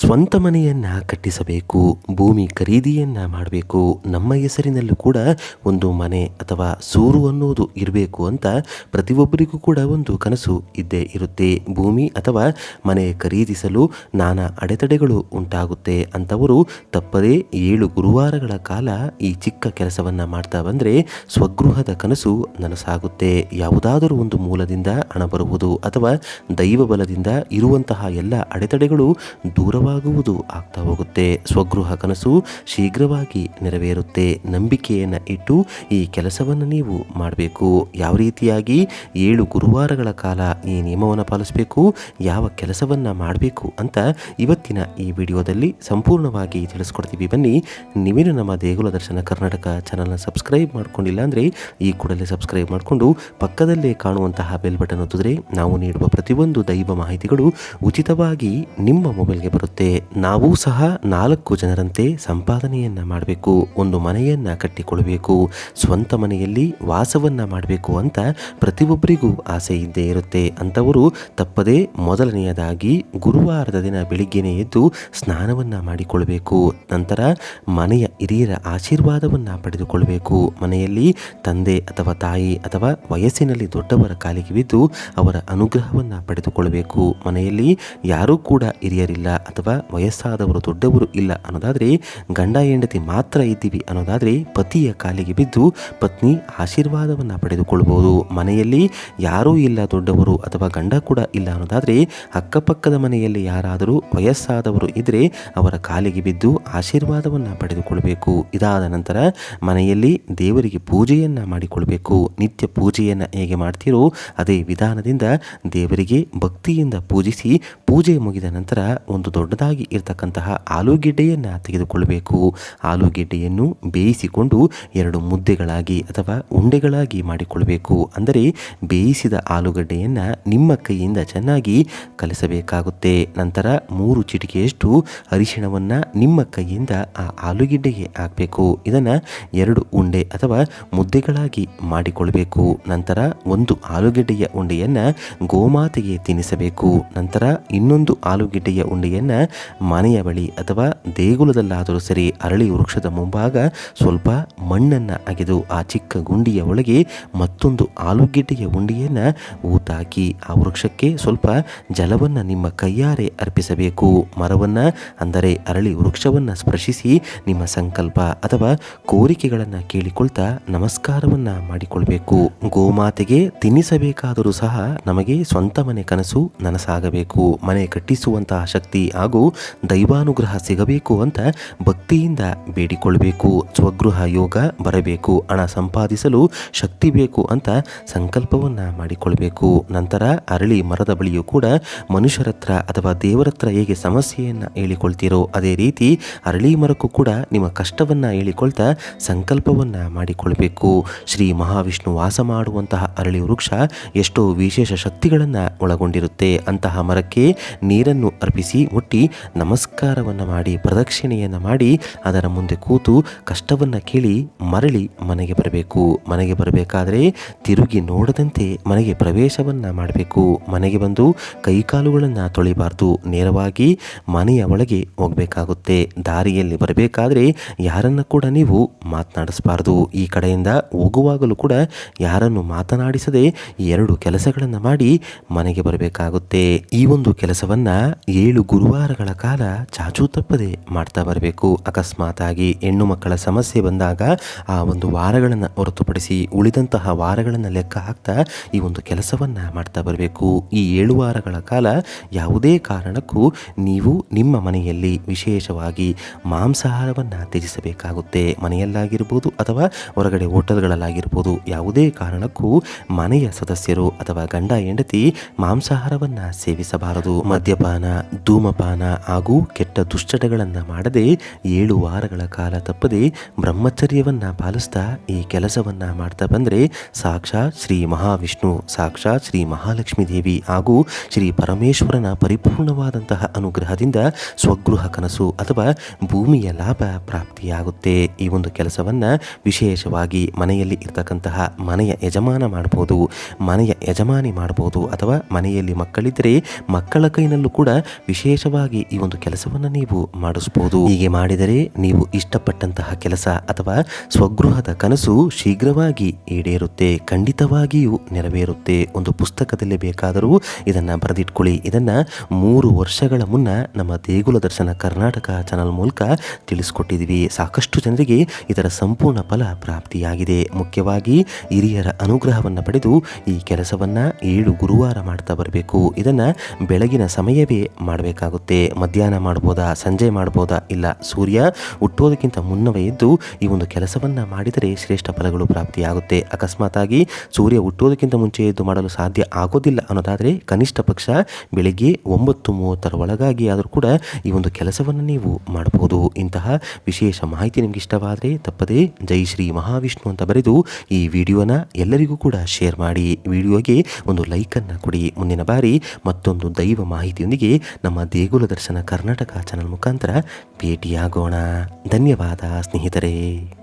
ಸ್ವಂತ ಮನೆಯನ್ನು ಕಟ್ಟಿಸಬೇಕು, ಭೂಮಿ ಖರೀದಿಯನ್ನು ಮಾಡಬೇಕು, ನಮ್ಮ ಹೆಸರಿನಲ್ಲೂ ಕೂಡ ಒಂದು ಮನೆ ಅಥವಾ ಸೂರು ಅನ್ನೋದು ಇರಬೇಕು ಅಂತ ಪ್ರತಿಯೊಬ್ಬರಿಗೂ ಕೂಡ ಒಂದು ಕನಸು ಇದ್ದೇ ಇರುತ್ತೆ. ಭೂಮಿ ಅಥವಾ ಮನೆ ಖರೀದಿಸಲು ನಾನಾ ಅಡೆತಡೆಗಳು ಉಂಟಾಗುತ್ತೆ ಅಂತವರು ತಪ್ಪದೇ ಏಳು ಗುರುವಾರಗಳ ಕಾಲ ಈ ಚಿಕ್ಕ ಕೆಲಸವನ್ನು ಮಾಡ್ತಾ ಬಂದರೆ ಸ್ವಗೃಹದ ಕನಸು ನನಸಾಗುತ್ತೆ. ಯಾವುದಾದರೂ ಒಂದು ಮೂಲದಿಂದ ಹಣ ಬರುವುದು ಅಥವಾ ದೈವ ಬಲದಿಂದ ಇರುವಂತಹ ಎಲ್ಲ ಅಡೆತಡೆಗಳು ದೂರವಾಗುವುದು ಆಗ್ತಾ ಹೋಗುತ್ತೆ. ಸ್ವಗೃಹ ಕನಸು ಶೀಘ್ರವಾಗಿ ನೆರವೇರುತ್ತೆ. ನಂಬಿಕೆಯನ್ನು ಇಟ್ಟು ಈ ಕೆಲಸವನ್ನು ನೀವು ಮಾಡಬೇಕು. ಯಾವ ರೀತಿಯಾಗಿ? ಏಳು ಗುರುವಾರಗಳ ಕಾಲ ಈ ನಿಯಮವನ್ನು ಪಾಲಿಸಬೇಕು. ಯಾವ ಕೆಲಸವನ್ನು ಮಾಡಬೇಕು ಅಂತ ಇವತ್ತಿನ ಈ ವಿಡಿಯೋದಲ್ಲಿ ಸಂಪೂರ್ಣವಾಗಿ ತಿಳಿಸ್ಕೊಡ್ತೀವಿ. ಬನ್ನಿ ನಿಮಗೆ ನಮ್ಮ ದೇಗುಲ ದರ್ಶನ ಕರ್ನಾಟಕ ಚಾನಲ್ನ ಸಬ್ಸ್ಕ್ರೈಬ್ ಮಾಡ್ಕೊಂಡಿಲ್ಲ ಅಂದರೆ ಈ ಕೂಡಲೇ ಸಬ್ಸ್ಕ್ರೈಬ್ ಮಾಡಿಕೊಂಡು ಪಕ್ಕದಲ್ಲೇ ಕಾಣುವಂತಹ ಬೆಲ್ ಬಟನ್ ಒತ್ತಿದ್ರೆ ನಾವು ನೀಡುವ ಪ್ರತಿಯೊಂದು ದೈವ ಮಾಹಿತಿಗಳು ಉಚಿತವಾಗಿ ನಿಮ್ಮ ಮೊಬೈಲ್ಗೆ ಬರುತ್ತೆ ನಾವು ಸಹ ನಾಲ್ಕು ಜನರಂತೆ ಸಂಪಾದನೆಯನ್ನ ಮಾಡಬೇಕು, ಒಂದು ಮನೆಯನ್ನ ಕಟ್ಟಿಕೊಳ್ಳಬೇಕು, ಸ್ವಂತ ಮನೆಯಲ್ಲಿ ವಾಸವನ್ನ ಮಾಡಬೇಕು ಅಂತ ಪ್ರತಿಯೊಬ್ಬರಿಗೂ ಆಸೆ ಇದ್ದೇ ಇರುತ್ತೆ. ಅಂತವರು ತಪ್ಪದೇ ಮೊದಲನೆಯದಾಗಿ ಗುರುವಾರದ ದಿನ ಬೆಳಿಗ್ಗೆನೇ ಎದ್ದು ಸ್ನಾನವನ್ನ ಮಾಡಿಕೊಳ್ಳಬೇಕು. ನಂತರ ಮನೆಯ ಹಿರಿಯರ ಆಶೀರ್ವಾದವನ್ನ ಪಡೆದುಕೊಳ್ಳಬೇಕು. ಮನೆಯಲ್ಲಿ ತಂದೆ ಅಥವಾ ತಾಯಿ ಅಥವಾ ವಯಸ್ಸಿನಲ್ಲಿ ದೊಡ್ಡವರ ಕಾಲಿಗೆ ಬಿದ್ದು ಅವರ ಅನುಗ್ರಹವನ್ನ ಪಡೆದುಕೊಳ್ಳಬೇಕು. ಮನೆಯಲ್ಲಿ ಯಾರೂ ಕೂಡ ಹಿರಿಯರಿಲ್ಲ ವಯಸ್ಸಾದವರು ದೊಡ್ಡವರು ಇಲ್ಲ ಅನ್ನೋದಾದರೆ ಗಂಡ ಹೆಂಡತಿ ಮಾತ್ರ ಇದ್ದೀವಿ ಅನ್ನೋದಾದರೆ ಪತಿಯ ಕಾಲಿಗೆ ಬಿದ್ದು ಪತ್ನಿ ಆಶೀರ್ವಾದವನ್ನು ಪಡೆದುಕೊಳ್ಳಬಹುದು ಮನೆಯಲ್ಲಿ ಯಾರೂ ಇಲ್ಲ ದೊಡ್ಡವರು ಅಥವಾ ಗಂಡ ಕೂಡ ಇಲ್ಲ ಅನ್ನೋದಾದರೆ ಅಕ್ಕಪಕ್ಕದ ಮನೆಯಲ್ಲಿ ಯಾರಾದರೂ ವಯಸ್ಸಾದವರು ಇದ್ದರೆ ಅವರ ಕಾಲಿಗೆ ಬಿದ್ದು ಆಶೀರ್ವಾದವನ್ನು ಪಡೆದುಕೊಳ್ಳಬೇಕು ಇದಾದ ನಂತರ ಮನೆಯಲ್ಲಿ ದೇವರಿಗೆ ಪೂಜೆಯನ್ನು ಮಾಡಿಕೊಳ್ಬೇಕು. ನಿತ್ಯ ಪೂಜೆಯನ್ನು ಹೇಗೆ ಮಾಡ್ತೀರೋ ಅದೇ ವಿಧಾನದಿಂದ ದೇವರಿಗೆ ಭಕ್ತಿಯಿಂದ ಪೂಜಿಸಿ ಪೂಜೆ ಮುಗಿದ ನಂತರ ಒಂದು ದೊಡ್ಡದಾಗಿ ಇರತಕ್ಕಂತಹ ಆಲೂಗೆಡ್ಡೆಯನ್ನು ತೆಗೆದುಕೊಳ್ಳಬೇಕು. ಆಲೂಗೆಡ್ಡೆಯನ್ನು ಬೇಯಿಸಿಕೊಂಡು ಎರಡು ಮುದ್ದೆಗಳಾಗಿ ಅಥವಾ ಉಂಡೆಗಳಾಗಿ ಮಾಡಿಕೊಳ್ಳಬೇಕು. ಅಂದರೆ ಬೇಯಿಸಿದ ಆಲೂಗಡ್ಡೆಯನ್ನು ನಿಮ್ಮ ಕೈಯಿಂದ ಚೆನ್ನಾಗಿ ಕಲಿಸಬೇಕಾಗುತ್ತೆ. ನಂತರ ಮೂರು ಚಿಟಿಕೆಯಷ್ಟು ಅರಿಶಿಣವನ್ನು ನಿಮ್ಮ ಕೈಯಿಂದ ಆ ಆಲೂಗೆಡ್ಡೆಗೆ ಹಾಕಬೇಕು. ಇದನ್ನು ಎರಡು ಉಂಡೆ ಅಥವಾ ಮುದ್ದೆಗಳಾಗಿ ಮಾಡಿಕೊಳ್ಳಬೇಕು. ನಂತರ ಒಂದು ಆಲೂಗೆಡ್ಡೆಯ ಉಂಡೆಯನ್ನು ಗೋಮಾತೆಗೆ ತಿನ್ನಿಸಬೇಕು ನಂತರ ಇನ್ನೊಂದು ಆಲೂಗೆಡ್ಡೆಯ ಉಂಡೆಯನ್ನು ಮನೆಯ ಬಳಿ ಅಥವಾ ದೇಗುಲದಲ್ಲಾದರೂ ಸರಿ ಅರಳಿ ವೃಕ್ಷದ ಮುಂಭಾಗ ಸ್ವಲ್ಪ ಮಣ್ಣನ್ನು ಅಗೆದು ಆ ಚಿಕ್ಕ ಗುಂಡಿಯ ಒಳಗೆ ಮತ್ತೊಂದು ಆಲೂಗೆಡ್ಡೆಯ ಉಂಡಿಯನ್ನು ಊತಾಕಿ ಆ ವೃಕ್ಷಕ್ಕೆ ಸ್ವಲ್ಪ ಜಲವನ್ನು ನಿಮ್ಮ ಕೈಯಾರೆ ಅರ್ಪಿಸಬೇಕು. ಮರವನ್ನು ಅಂದರೆ ಅರಳಿ ವೃಕ್ಷವನ್ನು ಸ್ಪರ್ಶಿಸಿ ನಿಮ್ಮ ಸಂಕಲ್ಪ ಅಥವಾ ಕೋರಿಕೆಗಳನ್ನು ಕೇಳಿಕೊಳ್ತಾ ನಮಸ್ಕಾರವನ್ನು ಮಾಡಿಕೊಳ್ಬೇಕು. ಗೋಮಾತೆಗೆ ತಿನ್ನಿಸಬೇಕಾದರೂ ಸಹ ನಮಗೆ ಸ್ವಂತ ಮನೆ ಕನಸು ನನಸಾಗಬೇಕು. ಮನೆ ಕಟ್ಟಿಸುವಂತಹ ಶಕ್ತಿ ಹಾಗೂ ದೈವಾನುಗ್ರಹ ಸಿಗಬೇಕು ಅಂತ ಭಕ್ತಿಯಿಂದ ಬೇಡಿಕೊಳ್ಳಬೇಕು. ಸ್ವಗೃಹ ಯೋಗ ಬರಬೇಕು, ಹಣ ಸಂಪಾದಿಸಲು ಶಕ್ತಿ ಬೇಕು ಅಂತ ಸಂಕಲ್ಪವನ್ನು ಮಾಡಿಕೊಳ್ಬೇಕು. ನಂತರ ಅರಳಿ ಮರದ ಬಳಿಯೂ ಕೂಡ ಮನುಷ್ಯರತ್ರ ಅಥವಾ ದೇವರತ್ರ ಹೇಗೆ ಸಮಸ್ಯೆಯನ್ನು ಹೇಳಿಕೊಳ್ತೀರೋ ಅದೇ ರೀತಿ ಅರಳಿ ಮರಕ್ಕೂ ಕೂಡ ನಿಮ್ಮ ಕಷ್ಟವನ್ನು ಹೇಳಿಕೊಳ್ತಾ ಸಂಕಲ್ಪವನ್ನು ಮಾಡಿಕೊಳ್ಬೇಕು. ಶ್ರೀ ಮಹಾವಿಷ್ಣು ವಾಸ ಮಾಡುವಂತಹ ಅರಳಿ ವೃಕ್ಷ ಎಷ್ಟೋ ವಿಶೇಷ ಶಕ್ತಿಗಳನ್ನು ಒಳಗೊಂಡಿರುತ್ತೆ. ಅಂತಹ ಮರಕ್ಕೆ ನೀರನ್ನು ಅರ್ಪಿಸಿ ಮುಟ್ಟಿ ನಮಸ್ಕಾರವನ್ನು ಮಾಡಿ, ಪ್ರದಕ್ಷಿಣೆಯನ್ನು ಮಾಡಿ ಅದರ ಮುಂದೆ ಕೂತು ಕಷ್ಟವನ್ನು ಕೇಳಿ ಮರಳಿ ಮನೆಗೆ ಬರಬೇಕು. ಮನೆಗೆ ಬರಬೇಕಾದರೆ ತಿರುಗಿ ನೋಡದಂತೆ ಮನೆಗೆ ಪ್ರವೇಶವನ್ನು ಮಾಡಬೇಕು. ಮನೆಗೆ ಬಂದು ಕೈಕಾಲುಗಳನ್ನು ತೊಳಿಬಾರ್ದು. ನೇರವಾಗಿ ಮನೆಯ ಒಳಗೆ ಹೋಗಬೇಕಾಗುತ್ತೆ. ದಾರಿಯಲ್ಲಿ ಬರಬೇಕಾದ್ರೆ ಯಾರನ್ನು ಕೂಡ ನೀವು ಮಾತನಾಡಿಸಬಾರ್ದು. ಈ ಕಡೆಯಿಂದ ಹೋಗುವಾಗಲೂ ಕೂಡ ಯಾರನ್ನು ಮಾತನಾಡಿಸದೆ ಎರಡು ಕೆಲಸಗಳನ್ನು ಮಾಡಿ ಮನೆಗೆ ಬರಬೇಕಾಗುತ್ತೆ. ಈ ಒಂದು ಕೆಲಸವನ್ನ ಏಳು ಗುರುವಾರಗಳ ಕಾಲ ಚಾಚೂ ತಪ್ಪದೆ ಮಾಡ್ತಾ ಬರಬೇಕು. ಅಕಸ್ಮಾತ್ ಆಗಿ ಹೆಣ್ಣು ಮಕ್ಕಳ ಸಮಸ್ಯೆ ಬಂದಾಗ ಆ ಒಂದು ವಾರಗಳನ್ನು ಹೊರತುಪಡಿಸಿ ಉಳಿದಂತಹ ವಾರಗಳನ್ನು ಲೆಕ್ಕ ಹಾಕ್ತಾ ಈ ಒಂದು ಕೆಲಸವನ್ನು ಮಾಡ್ತಾ ಬರಬೇಕು. ಈ ಏಳು ವಾರಗಳ ಕಾಲ ಯಾವುದೇ ಕಾರಣಕ್ಕೂ ನೀವು ನಿಮ್ಮ ಮನೆಯಲ್ಲಿ ವಿಶೇಷವಾಗಿ ಮಾಂಸಾಹಾರವನ್ನು ತ್ಯಜಿಸಬೇಕಾಗುತ್ತೆ. ಮನೆಯಲ್ಲಾಗಿರ್ಬೋದು ಅಥವಾ ಹೊರಗಡೆ ಹೋಟೆಲ್ಗಳಲ್ಲಾಗಿರ್ಬೋದು. ಯಾವುದೇ ಕಾರಣಕ್ಕೂ ಮನೆಯ ಸದಸ್ಯರು ಅಥವಾ ಗಂಡ ಹೆಂಡತಿ ಮಾಂಸಾಹಾರವನ್ನು ಸೇವಿಸಬಾರದು. ಮದ್ಯಪಾನ, ಧೂಮಪಾನ ಹಾಗೂ ಕೆಟ್ಟ ದುಶ್ಚಟಗಳನ್ನು ಮಾಡದೆ ಏಳು ವಾರಗಳ ಕಾಲ ತಪ್ಪದೆ ಬ್ರಹ್ಮಚರ್ಯವನ್ನು ಪಾಲಿಸ್ತಾ ಈ ಕೆಲಸವನ್ನು ಮಾಡ್ತಾ ಬಂದರೆ ಸಾಕ್ಷಾತ್ ಶ್ರೀ ಮಹಾವಿಷ್ಣು, ಸಾಕ್ಷಾತ್ ಶ್ರೀ ಮಹಾಲಕ್ಷ್ಮೀ ದೇವಿ ಹಾಗೂ ಶ್ರೀ ಪರಮೇಶ್ವರನ ಪರಿಪೂರ್ಣವಾದಂತಹ ಅನುಗ್ರಹದಿಂದ ಸ್ವಗೃಹ ಕನಸು ಅಥವಾ ಭೂಮಿಯ ಲಾಭ ಪ್ರಾಪ್ತಿಯಾಗುತ್ತೆ. ಈ ಒಂದು ಕೆಲಸವನ್ನು ವಿಶೇಷವಾಗಿ ಮನೆಯಲ್ಲಿ ಇರ್ತಕ್ಕಂತಹ ಮನೆಯ ಯಜಮಾನ ಮಾಡ್ಬೋದು. ಮನೆಯ ಯಜಮಾನಿ ಮಾಡ್ಬೋದು ಅಥವಾ ಮನೆಯಲ್ಲಿ ಮಕ್ಕಳಿದ್ದರೆ ಮಕ್ಕಳ ಕೈನಲ್ಲೂ ಕೂಡ ವಿಶೇಷವಾಗಿ ಸುಲಭವಾಗಿ ಈ ಒಂದು ಕೆಲಸವನ್ನು ನೀವು ಮಾಡಿಸಬಹುದು ಹೀಗೆ ಮಾಡಿದರೆ ನೀವು ಇಷ್ಟಪಟ್ಟಂತಹ ಕೆಲಸ ಅಥವಾ ಸ್ವಗೃಹದ ಕನಸು ಶೀಘ್ರವಾಗಿ ಈಡೇರುತ್ತೆ, ಖಂಡಿತವಾಗಿಯೂ ನೆರವೇರುತ್ತೆ. ಒಂದು ಪುಸ್ತಕದಲ್ಲಿ ಬೇಕಾದರೂ ಇದನ್ನು ಬರೆದಿಟ್ಕೊಳ್ಳಿ. ಇದನ್ನ ಮೂರು ವರ್ಷಗಳ ಮುನ್ನ ನಮ್ಮ ದೇಗುಲ ದರ್ಶನ ಕರ್ನಾಟಕ ಚಾನಲ್ ಮೂಲಕ ತಿಳಿಸ್ಕೊಟ್ಟಿದ್ದೀವಿ. ಸಾಕಷ್ಟು ಜನರಿಗೆ ಇದರ ಸಂಪೂರ್ಣ ಫಲ ಪ್ರಾಪ್ತಿಯಾಗಿದೆ. ಮುಖ್ಯವಾಗಿ ಹಿರಿಯರ ಅನುಗ್ರಹವನ್ನು ಪಡೆದು ಈ ಕೆಲಸವನ್ನು ಏಳು ಗುರುವಾರ ಮಾಡ್ತಾ ಬರಬೇಕು. ಇದನ್ನ ಬೆಳಗಿನ ಸಮಯವೇ ಮಾಡಬೇಕಾಗುತ್ತೆ. ಮಧ್ಯಾಹ್ನ ಮಾಡ್ಬೋದಾ, ಸಂಜೆ ಮಾಡ್ಬೋದಾ, ಇಲ್ಲ ಸೂರ್ಯ ಹುಟ್ಟೋದಕ್ಕಿಂತ ಮುನ್ನವೇ ಎದ್ದು ಈ ಒಂದು ಕೆಲಸವನ್ನು ಮಾಡಿದರೆ ಶ್ರೇಷ್ಠ ಫಲಗಳು ಪ್ರಾಪ್ತಿಯಾಗುತ್ತೆ. ಅಕಸ್ಮಾತಾಗಿ ಸೂರ್ಯ ಹುಟ್ಟೋದಕ್ಕಿಂತ ಮುಂಚೆ ಎದ್ದು ಮಾಡಲು ಸಾಧ್ಯ ಆಗೋದಿಲ್ಲ ಅನ್ನೋದಾದರೆ ಕನಿಷ್ಠ ಪಕ್ಷ ಬೆಳಿಗ್ಗೆ ಒಂಬತ್ತು ಮೂವತ್ತರ ಒಳಗಾಗಿ ಆದರೂ ಕೂಡ ಈ ಒಂದು ಕೆಲಸವನ್ನು ನೀವು ಮಾಡಬಹುದು ಇಂತಹ ವಿಶೇಷ ಮಾಹಿತಿ ನಿಮಗೆ ಇಷ್ಟವಾದರೆ ತಪ್ಪದೇ ಜೈ ಶ್ರೀ ಮಹಾವಿಷ್ಣು ಅಂತ ಬರೆದು ಈ ವಿಡಿಯೋನ ಎಲ್ಲರಿಗೂ ಕೂಡ ಶೇರ್ ಮಾಡಿ. ವಿಡಿಯೋಗೆ ಒಂದು ಲೈಕನ್ನು ಕೊಡಿ. ಮುಂದಿನ ಬಾರಿ ಮತ್ತೊಂದು ದೈವ ಮಾಹಿತಿಯೊಂದಿಗೆ ನಮ್ಮ ದೇಗುಲ ದರ್ಶನ ಕರ್ನಾಟಕ ಚಾನಲ್ ಮುಖಾಂತರ ಭೇಟಿಯಾಗೋಣ. ಧನ್ಯವಾದ ಸ್ನೇಹಿತರೆ.